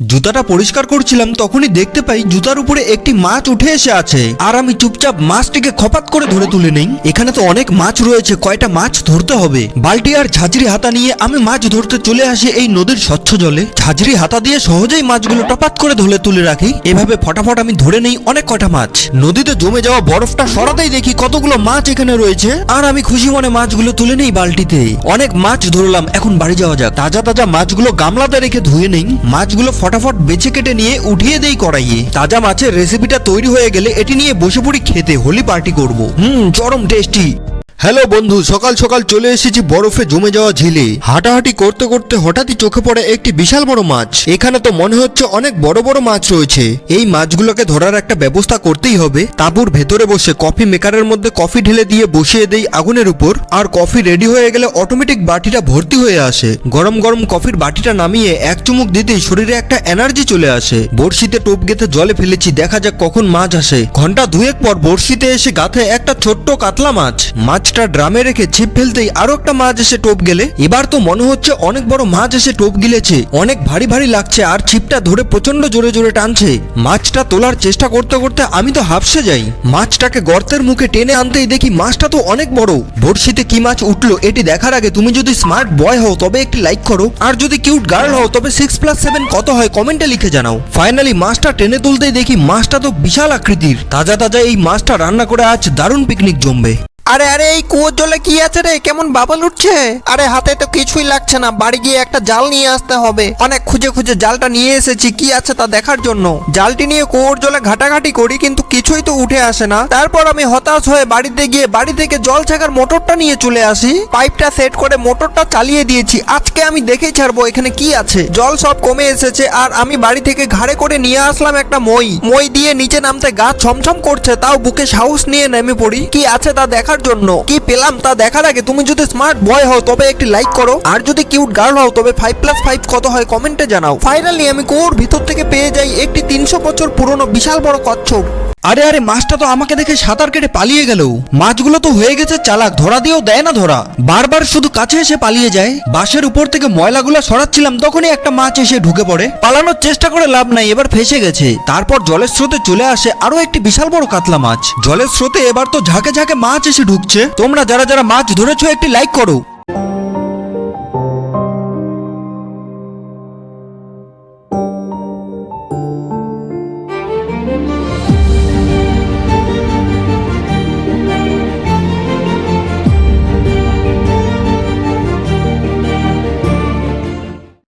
জুতাটা পরিষ্কার করছিলাম, তখনই দেখতে পাই জুতার উপরে একটি মাছ উঠে এসে আছে। আর আমি চুপচাপ মাছটিকে খপাত করে ধরে তুলে নেই। এখানে তো অনেক মাছ রয়েছে, কয়টা মাছ ধরতে হবে? বালতি আর ঝাঁঝরি হাতা নিয়ে আমি মাছ ধরতে চলে আসি এই নদীর স্বচ্ছ জলে। ঝাঁঝরি হাতা দিয়ে সহজেই মাছগুলো টপাত করে ধরে তুলে রাখি। এভাবে ফটাফট আমি ধরে নেই অনেক কটা মাছ। নদীতে জমে যাওয়া বরফটা সরাতেই দেখি কতগুলো মাছ এখানে রয়েছে। আর আমি খুশি মনে মাছগুলো তুলে নেই বালটিতে। অনেক মাছ ধরলাম, এখন বাড়ি যাওয়া যাক। তাজা তাজা মাছগুলো গামলাতে রেখে ধুয়ে নেই। মাছগুলো ফটাফট বেছে কেটে নিয়ে উঠিয়ে দেই কড়াইয়ে। তাজা মাছের রেসিপিটা তৈরি হয়ে গেলে এটি নিয়ে বসে পড়ি খেতে, হোলি পার্টি করব। হুম, চরম টেস্টি হ্যালো বন্ধু, সকাল সকাল চলে এসেছি বরফে জমে যাওয়া ঝিলে। হাঁটাহাঁটি করতে করতে হঠাৎই চোখে পড়ে একটি বিশাল বড় মাছ। এখানে তো মনে হচ্ছে অনেক বড় বড় মাছ রয়েছে। এই মাছগুলোকে ধরার একটা ব্যবস্থা করতেই হবে। তাঁবুর ভেতরে বসে কফি মেকারের মধ্যে কফি ঢেলে দিয়ে বসিয়ে দেই আগুনের উপর। আর কফি রেডি হয়ে গেলে অটোমেটিক বাটিটা ভর্তি হয়ে আসে। গরম গরম কফির বাটিটা নামিয়ে এক চুমুক দিতেই শরীরে একটা এনার্জি চলে আসে। বড়শিতে টোপ গেঁথে জলে ফেলেছি, দেখা যাক কখন মাছ আসে। ঘণ্টা দুয়েক পর বড়শিতে এসে গাথে একটা ছোট্ট কাতলা মাছ। মাছ মাছটা ড্রামে রেখে ছিপ ফেলতেই আরও একটা মাছ এসে টোপ গেলে। এবার তো মনে হচ্ছে অনেক বড় মাছ এসে টোপ গিলেছে। অনেক ভারী ভারী লাগছে আর ছিপটা ধরে প্রচণ্ড জোরে জোরে টানছে। মাছটা তোলার চেষ্টা করতে করতে আমি তো হাফসে যাই। মাছটাকে গর্তের মুখে টেনে আনতেই দেখি মাছটা তো অনেক বড়। বড়শিতে কি মাছ উঠল এটি দেখার আগে তুমি যদি স্মার্ট বয় হও তবে একটি লাইক করো। আর যদি কিউট গার্ল হও তবে সিক্স প্লাস সেভেন কত হয় কমেন্টে লিখে জানাও। ফাইনালি মাছটা টেনে তুলতেই দেখি মাছটা তো বিশাল আকৃতির। তাজা তাজা এই মাছটা রান্না করে আজ দারুণ পিকনিক জমবে। আরে আরে, এই কুয়োর জলে কি আছে রে? কেমন বাবল উঠছে? আরে, হাতে তো কিছুই লাগছে না। বাড়ি গিয়ে একটা জাল নিয়ে আসতে হবে। অনেক খুঁজে খুঁজে জালটা নিয়ে এসেছি। কি আছে তা দেখার জন্য? জালটি নিয়ে কুয়োর জলে ঘাটাঘাটি করি, কিন্তু কিছুই তো উঠে আসে না। তারপর আমি হতাশ হয়ে বাড়িতে গিয়ে বাড়ি থেকে জল ছাকার মোটরটা নিয়ে চলে আসি। পাইপটা সেট করে মোটরটা চালিয়ে দিয়েছি। আজকে আমি দেখেই ছাড়বো এখানে কি আছে। জল সব কমে এসেছে, আর আমি বাড়ি থেকে ঘাড়ে করে নিয়ে আসলাম একটা মই। মই দিয়ে নিচে নামতে গা ছমছম করছে, তাও বুকে সাহস নিয়ে নেমে পড়ি। কি আছে তা দেখার জন্য। কি পেলাম তা দেখার আগে তুমি যদি স্মার্ট বয় হও, তবে একটি লাইক করো। আর যদি কিউট গার্ল হও, তবে ফাইভ প্লাস ফাইভ কত হয় কমেন্টে জানাও। ফাইনালি আমি কোর ভিতর থেকে পেয়ে যাই একটি তিনশো বছর পুরনো বিশাল বড় কচ্ছপ। আরে আরে, মাছটা তো আমাকে দেখে সাঁতার কেটে পালিয়ে গেল মাছগুলো তো হয়ে গেছে চালাক, ধরা দিয়েও দেয় না ধরা। বারবার শুধু কাছে এসে পালিয়ে যায়। বাঁশের উপর থেকে ময়লাগুলো সরাচ্ছিলাম, তখনই একটা মাছ এসে ঢুকে পড়ে। পালানোর চেষ্টা করে লাভ নাই, এবার ফেসে গেছে। তারপর জলের স্রোতে চলে আসে আরও একটি বিশাল বড় কাতলা মাছ। জলের স্রোতে এবার তো ঝাঁকে ঝাঁকে মাছ এসে ঢুকছে। তোমরা যারা যারা মাছ ধরেছো, একটি লাইক করো।